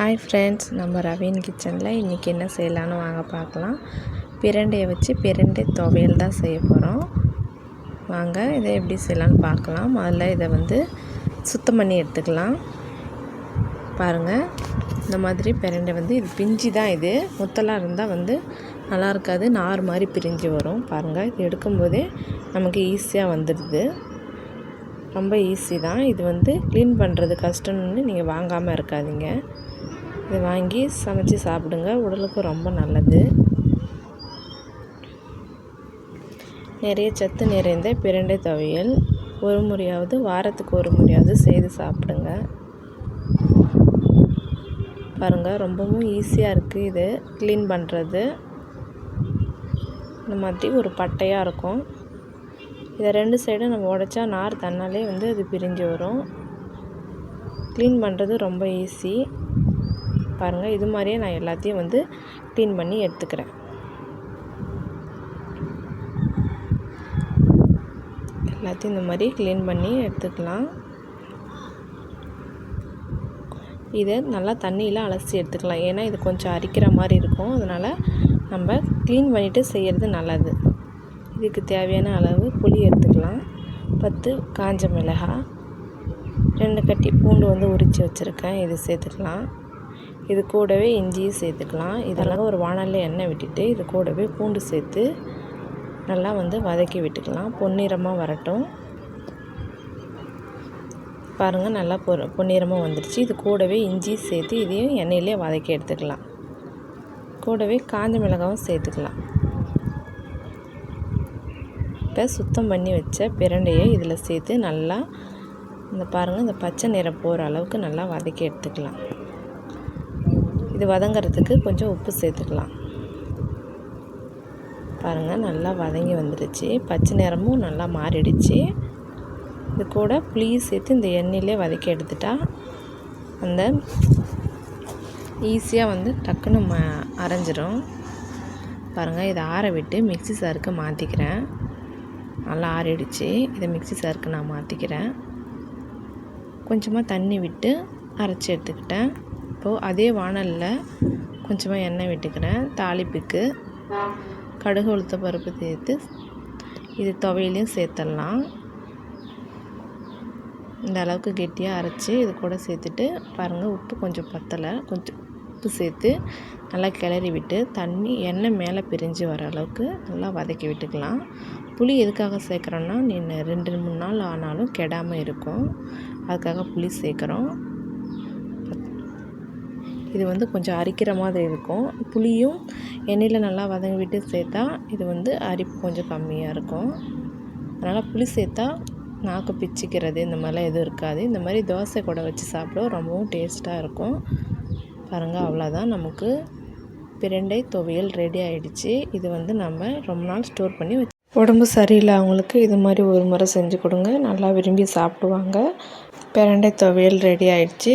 Hi friends நம்ம ravine கிச்சனில் இன்றைக்கி என்ன செய்யலான்னு வாங்க பார்க்கலாம். பிரண்டையை வச்சு பிரண்டை துவையல் தான் செய்ய போகிறோம் வாங்க இதை எப்படி செய்யலான்னு பார்க்கலாம். முதல்ல இதை வந்து சுத்தம் பண்ணி எடுத்துக்கலாம். பாருங்கள் இந்த மாதிரி பிரண்டை வந்து இது பிஞ்சு தான் இது. முத்தலாக இருந்தால் வந்து நல்லா இருக்காது. நார் மாதிரி பிரிஞ்சு வரும். பாருங்கள் இது எடுக்கும்போதே நமக்கு ஈஸியாக வந்துடுது. ரொம்ப ஈஸி தான். இது வந்து க்ளீன் பண்ணுறது கஷ்டம்னு நீங்கள் வாங்காமல் இருக்காதீங்க. இதை வாங்கி சமைச்சு சாப்பிடுங்க. உடலுக்கு ரொம்ப நல்லது. நிறைய சத்து நிறைந்த பிரண்டை துவையல். ஒரு முறையாவது வாரத்துக்கு ஒரு முறையாவது செய்து சாப்பிடுங்க. பாருங்கள் ரொம்பவும் ஈஸியாக இருக்குது இது. க்ளீன் பண்ணுறது இந்த மாதிரி ஒரு பட்டையாக இருக்கும். இதை ரெண்டு சைடும் நம்ம உடச்சா நார் தன்னாலே வந்து அது பிரிஞ்சு வரும். க்ளீன் பண்ணுறது ரொம்ப ஈஸி பாருங்கள் இது மாதிரியே நான் எல்லாத்தையும் வந்து க்ளீன் பண்ணி எடுத்துக்கிறேன். எல்லாத்தையும் இந்த மாதிரி க்ளீன் பண்ணி எடுத்துக்கலாம். இதை நல்லா தண்ணியில் அலசி எடுத்துக்கலாம். ஏன்னா இது கொஞ்சம் அரிக்கிற மாதிரி இருக்கும். அதனால் நம்ம க்ளீன் பண்ணிவிட்டு செய்கிறது நல்லது. இதுக்கு தேவையான அளவு புளி எடுத்துக்கலாம். பத்து காஞ்ச மிளகாய் ரெண்டு கட்டி பூண்டு வந்து உரித்து வச்சுருக்கேன். இது சேர்த்துக்கலாம். இது கூடவே இஞ்சியும் சேர்த்துக்கலாம். இதெல்லாம் ஒரு வானலில் எண்ணெய் விட்டுட்டு இது கூடவே பூண்டு சேர்த்து நல்லா வந்து வதக்கி விட்டுக்கலாம். பொன்னிறமாக வரட்டும். பாருங்கள் நல்லா பொ பொன்னிறமாக வந்துடுச்சு இது கூடவே இஞ்சி சேர்த்து இதையும் எண்ணெயிலே வதக்கி எடுத்துக்கலாம். கூடவே காஞ்ச மிளகாவும் சேர்த்துக்கலாம். இப்போ சுத்தம் பண்ணி வச்ச பிரண்டையை இதில் சேர்த்து நல்லா இந்த பாருங்கள் இந்த பச்சை நிறம் போகிற அளவுக்கு நல்லா வதக்கி எடுத்துக்கலாம். இது வதங்கிறதுக்கு கொஞ்சம் உப்பு சேர்த்துக்கலாம். பாருங்கள் நல்லா வதங்கி வந்துடுச்சு பச்சை நிறமும் நல்லா மாறிடுச்சு. இது கூட புளி சேர்த்து இந்த எண்ணெயிலே வதக்கி எடுத்துட்டா அந்த ஈஸியாக வந்து டக்குன்னு ம அரைஞ்சிரும். பாருங்கள் இதை ஆற விட்டு மிக்சி சாருக்கு மாற்றிக்கிறேன் நல்லா ஆறிடுச்சு. இதை மிக்சி சாருக்கு நான் மாற்றிக்கிறேன் கொஞ்சமாக தண்ணி விட்டு அரைச்சி எடுத்துக்கிட்டேன். இப்போது அதே வானலில் கொஞ்சமாக எண்ணெய் விட்டுக்கிறேன். தாளிப்புக்கு கடுகு உளுத்த பருப்பு சேர்த்து இது துவையிலையும் சேர்த்துடலாம். இந்த அளவுக்கு கெட்டியாக அரைச்சி இது கூட சேர்த்துட்டு பாருங்கள் உப்பு கொஞ்சம் பத்தலை. கொஞ்சம் உப்பு சேர்த்து நல்லா கிளறி விட்டு தண்ணி எண்ணெய் மேலே பிரிஞ்சு வர அளவுக்கு நல்லா வதக்கி விட்டுக்கலாம். புளி எதுக்காக சேர்க்குறோன்னா நீ ரெண்டு மூணு நாள் ஆனாலும் கெடாமல் இருக்கும். அதுக்காக புளி சேர்க்குறோம். இது வந்து கொஞ்சம் அரிக்கிற மாதிரி இருக்கும். புளியும் எண்ணெயில் நல்லா வதங்கி விட்டு சேர்த்தா இது வந்து அரிப்பு கொஞ்சம் கம்மியாக இருக்கும். அதனால் புளி சேர்த்தா நாக்கு பிச்சுக்கிறது இந்த மாதிரிலாம் எதுவும் இருக்காது. இந்த மாதிரி தோசை கூட வச்சு சாப்பிட ரொம்பவும் டேஸ்ட்டாக இருக்கும். பாருங்கள் அவ்வளோதான் நமக்கு பிரண்டை துவையல் ரெடி ஆகிடுச்சு இது வந்து நம்ம ரொம்ப நாள் ஸ்டோர் பண்ணி வச்சு உடம்பு சரியில்லை. அவங்களுக்கு இது மாதிரி ஒரு முறை செஞ்சு கொடுங்க. நல்லா விரும்பி சாப்பிடுவாங்க. பிரண்டை துவையல் ரெடி ஆகிடுச்சு